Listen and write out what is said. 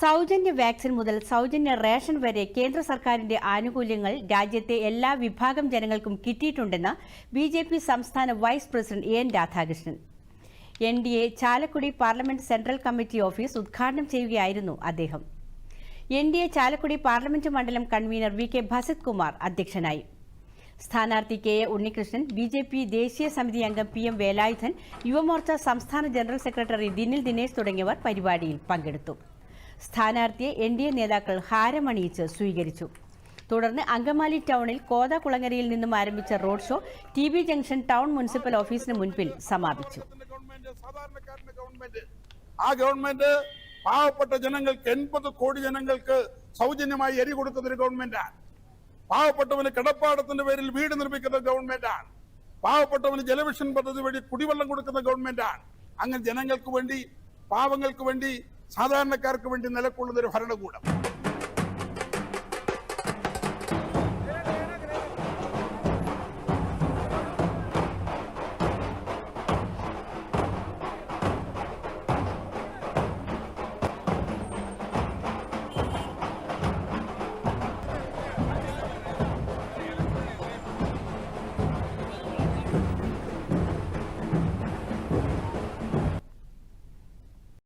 സൗജന്യ വാക്സിൻ മുതൽ സൗജന്യ റേഷൻ വരെ കേന്ദ്ര സർക്കാരിന്റെ ആനുകൂല്യങ്ങൾ രാജ്യത്തെ എല്ലാ വിഭാഗം ജനങ്ങൾക്കും കിട്ടിയിട്ടുണ്ടെന്ന് ബി ജെ പി സംസ്ഥാന vice president N Radhakrishnan. N D A Chalakudy parliament central committee office ഉദ്ഘാടനം ചെയ്യുകയായിരുന്നു അദ്ദേഹം. N D A Chalakudy parliament മണ്ഡലം convener V K Bhasith Kumar അധ്യക്ഷനായി. സ്ഥാനാർത്ഥി K A Unnikrishnan B J P ദേശീയ സമിതി അംഗം പി എം വേലായുധൻ യുവമോർച്ച സംസ്ഥാന ജനറൽ സെക്രട്ടറി ദിനിൽ ദിനേശ് തുടങ്ങിയവർ പരിപാടിയിൽ പങ്കെടുത്തു. സ്ഥാനാർത്ഥിയെ എൻ ഡി എ നേതാക്കൾ ഹാരമണിയിച്ച് സ്വീകരിച്ചു. തുടർന്ന് അങ്കമാലി ടൗണിൽ കോതകുളങ്ങരയിൽ നിന്നും ആരംഭിച്ച road show T B junction town municipal ഓഫീസിന് മുൻപിൽ സമാപിച്ചു. ആ ഗവൺമെന്റ് പാവപ്പെട്ട ജനങ്ങൾക്ക് എൺപത് കോടി ജനങ്ങൾക്ക് സൗജന്യമായി എരി കൊടുക്കുന്ന ഒരു ഗവൺമെന്റാണ്. പാവപ്പെട്ടവന് കിടപ്പാടത്തിന്റെ പേരിൽ വീട് നിർമ്മിക്കുന്ന ഗവൺമെന്റാണ്. പാവപ്പെട്ടവന് ജലവിഷൻ പദ്ധതി വഴി കുടിവെള്ളം കൊടുക്കുന്ന ഗവൺമെന്റാണ്. അങ്ങനെ ജനങ്ങൾക്ക് വേണ്ടി പാവങ്ങൾക്ക് വേണ്ടി സാധാരണക്കാർക്ക് വേണ്ടി നിലക്കൊള്ളുന്ന ഒരു ഭരണകൂടം.